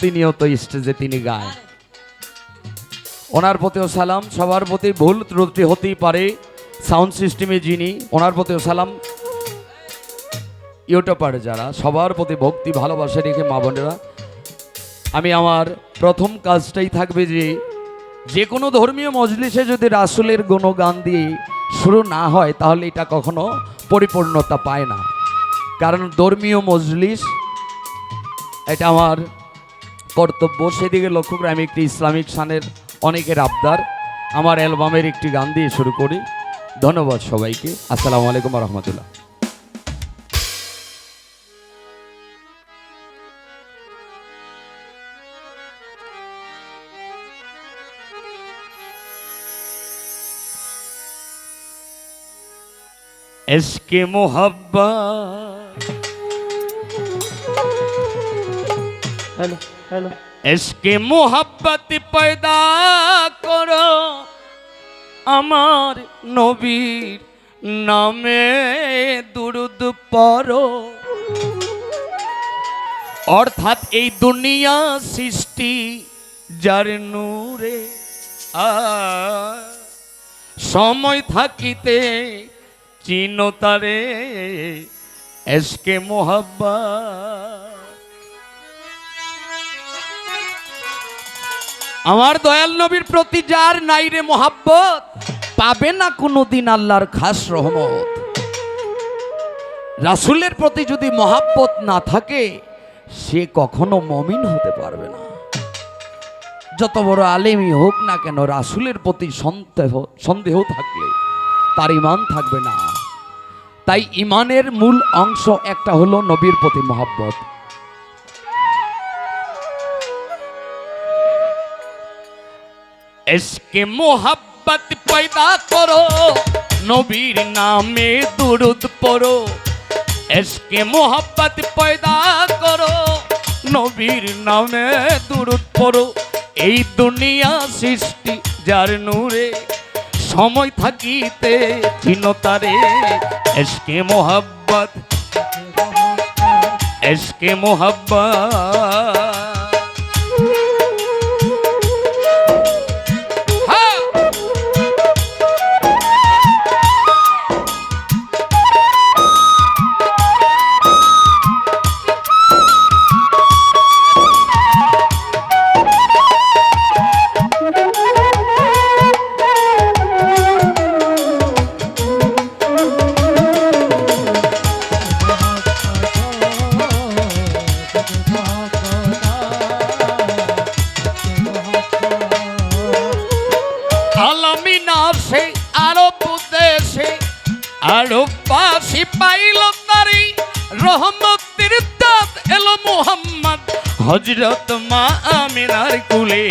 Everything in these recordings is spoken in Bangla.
প্রতিনিয়ত স্টেজে তিনি গায়। ওনার প্রতিও সালাম, সবার প্রতি ভুল ত্রুটি হতেই পারে, সাউন্ড সিস্টেমে যিনি, ওনার প্রতিও সালাম। ইউটিউবার যারা, সবার প্রতি ভক্তি, ভালোবাসা রেখে মা বোনেরা, আমি আমার প্রথম কাজটাই থাকবে যে যে কোনো ধর্মীয় মজলিসে যদি রাসুলের গুণগান দিয়ে শুরু না হয়, তাহলে এটা কখনো পরিপূর্ণতা পায় না। কারণ ধর্মীয় মজলিস, এটা আমার কর্তব্য। সেদিকে লক্ষ্য করে আমি একটি ইসলামিক সানের অনেকের আবদার। আমার অ্যালবামের একটি গান দিয়ে শুরু করি। ধন্যবাদ সবাইকে। আসসালামু আলাইকুম রহমতুল্লাহ এসকে মোহাব্বা। হ্যালো। এসকে মোহাব্বত পয়দা করো আমার নবীর নামে দুরুদ পড়ো। অর্থাৎ এই দুনিয়া সৃষ্টি যার নূরে সময় থাকিতে চিনতারে এসকে মোহাব্বা আমার দয়াল নবীর প্রতি যার নাই রে মোহাব্বত, পাবে না কোনোদিন আল্লাহর খাস রহমত। রাসূলের প্রতি যদি মহাব্বত না থাকে, সে কখনো মমিন হতে পারবে না। যত বড় আলেমই হোক না কেন, রাসূলের প্রতি সন্দেহ সন্দেহ থাকলে তার ইমান থাকবে না। তাই ইমানের মূল অংশ একটা হলো নবীর প্রতি মহাব্বত। এসকে মোহাব্বত পয়দা করো, নবীর নামে দুরুদ পড়ো। এসকে মোহাব্বত পয়দা করো, নবীর নামে দুরুদ পড়ো। এই দুনিয়া সৃষ্টি যার নূরে সময় থাকিতে চিনতারে এসকে মোহাব্বত এসকে মোহাব্বত। আর পাশি পাইল তারি রহমতের দাঁত এলো মোহাম্মদ। হজরত মা আমিনার কুলে।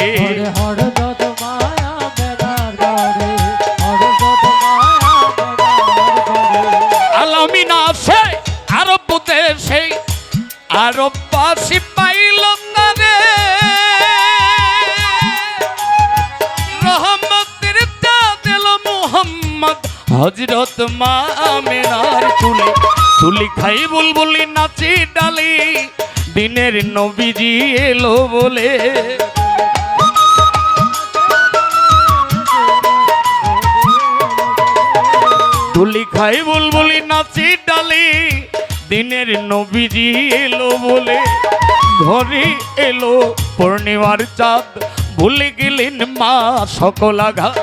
হজরত মা আলামিনা সে আরব দেশে আরব পাশি পাইল তাদের হজরত মা আমিনার কুলে তুলি খাই বুলবুলি নাচি ডালি। দিনের নবীজি এলো বলে। তুলি খাই বুলবুলি নাচি ডালি। দিনের নবীজি এলো বলে। ঘরে এলো পূর্ণিমার চাঁদ। ভুলে গেলেন মা সকল আঘাত।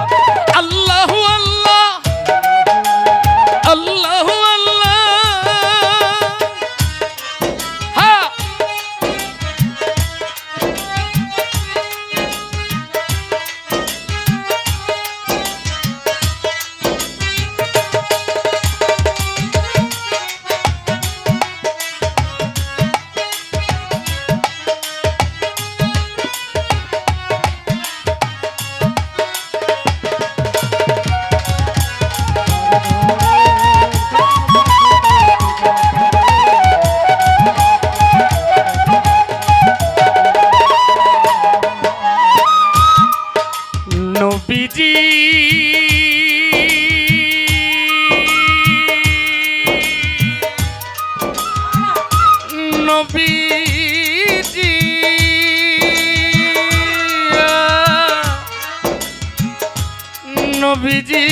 নবীজি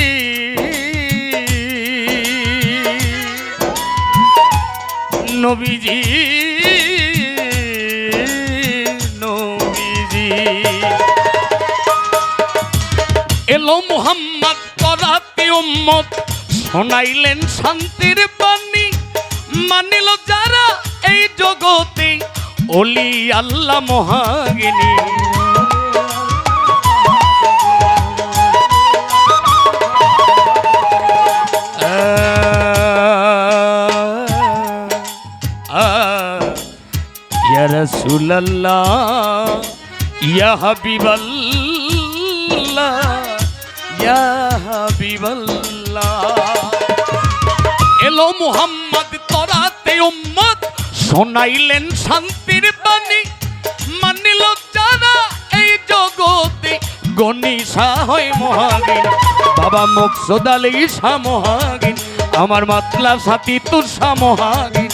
নবীজি এলো মুহাম্মদ, করাতে উম্মত। শোনাইলেন শান্তির বাণী। মানিল যারা এই জগতে। ওলি আল্লাহ মহাগিনী। ইয়া রাসূলুল্লাহ, ইয়া হাবিবাল্লাহ। এলো মুহাম্মদ তরাতে উম্মত, শোনাইলেন শান্তির বাণী। মানিল যারা এই জগতে গণি হয় মহাগিন। বাবা মুকসদ আলী শাহ মহাগিন, আমার মাতলা সাথী তুষা মহাগিন।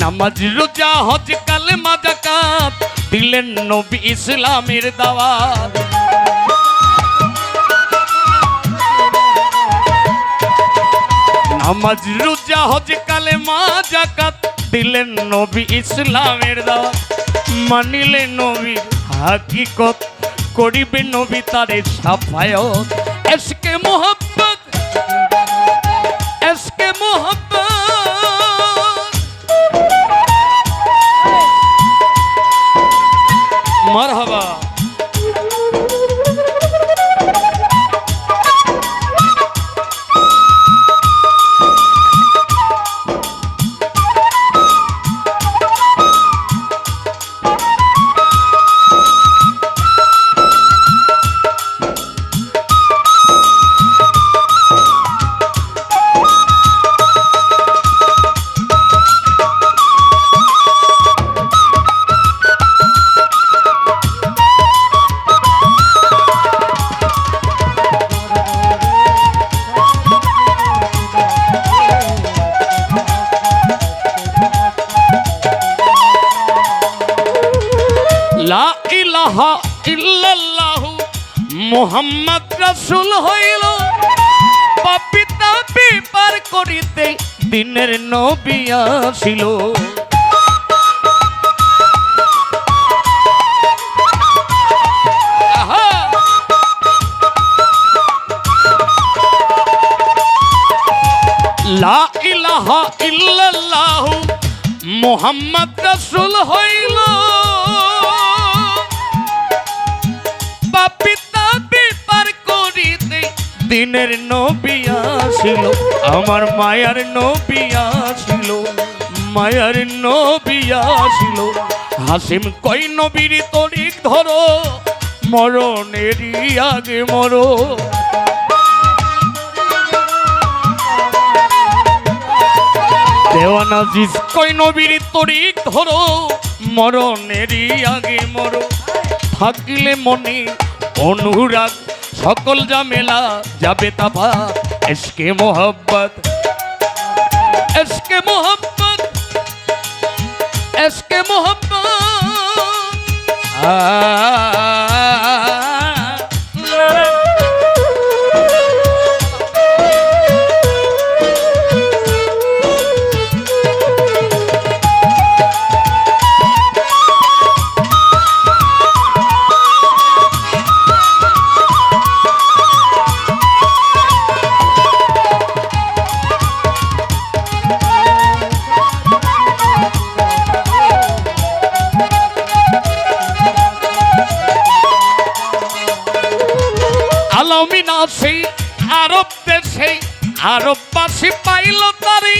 নামাজ রোজা, হজ কালে মাজাকাত দিলেন নবী ইসলামের দাওয়াত। নামাজ রোজা হজ কালে মা জাকাত দিলেন নবী ইসলামের দাওয়াত। মানিলে নবীর হাকিকত, করিবে নবী তারে সাফায়ত। এসকে মোহাব্বত এসকে মোহাব্বত মারহাবা। মুহাম্মদ রাসূল হইল। পাপি তাপি পার করিতে দিনের নবী আসিল! লা ইলাহা ইল্লাল্লাহ মুহাম্মদ রাসূল হইল। দিনের নবী আসিল, আমার মায়ার নবী আসিল, মায়ার নবী আসিল। হাসিম, কই নবীর তরিক ধরো, মরণেরই আগে মরো। দেওয়ানা জিস কই নবীর তরিক ধরো, মরণেরই আগে মরো। থাকিলে মনে অনুরাগ সকল জামেলা যাবে তাপা এসকে মোহব্বত এসকে মোহব্বত এসকে মোহব্বত আছে আরব দেশে পাইল তারি।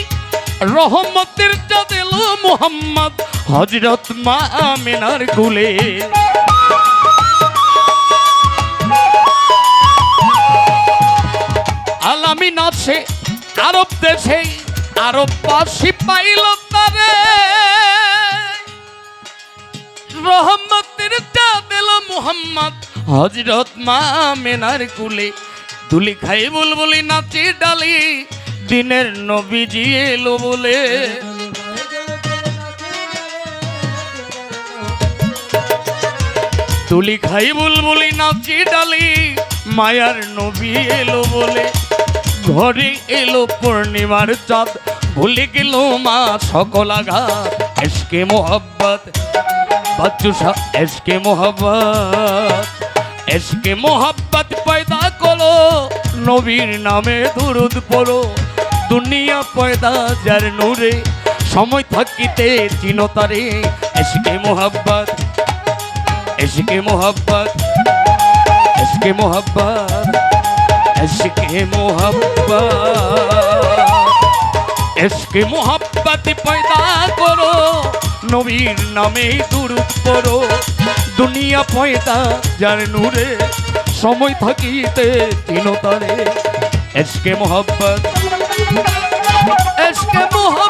রহমতের চাঁদেল মোহাম্মদ হজরত মা আমিনার কুলে। আলামিন আছে আরব দেশে, আরববাসী পাইল তারে। রহমতের চাঁদেল মোহাম্মদ হজরত মা মেনার কুলে দুলি খাই বুলবুলি নাচি ডালি, দিনের নবীজি এলো বলে। তুলি খাই বুলবুলি নাচি ডালি, মায়ার নবী এলো বলে। ঘরে এলো পূর্ণিমার চাঁদ, ভুলে গেল মা সকল আঘাত, এসকে মোহাব্বত বাচ্চু এসকে মোহাব্বত। এসকে মোহব্বত পয়দা করো, নবীর নামে দুরুদ পড়ো। দুনিয়া পয়দা যার নূরে, সময় থাকিতে চিনতারে এসকে মোহব্বত এসকে মোহব্বত এসকে মোহব্বত এসকে মোহব্বত। এসকে মোহাব্বত পয়দা করো নবীর নামে দুরুদ দুনিয়া পয়দা যার নূরে সময় থাকিতে চিনতারে এসকে মোহাব্বত এসকে মোহাব্বত।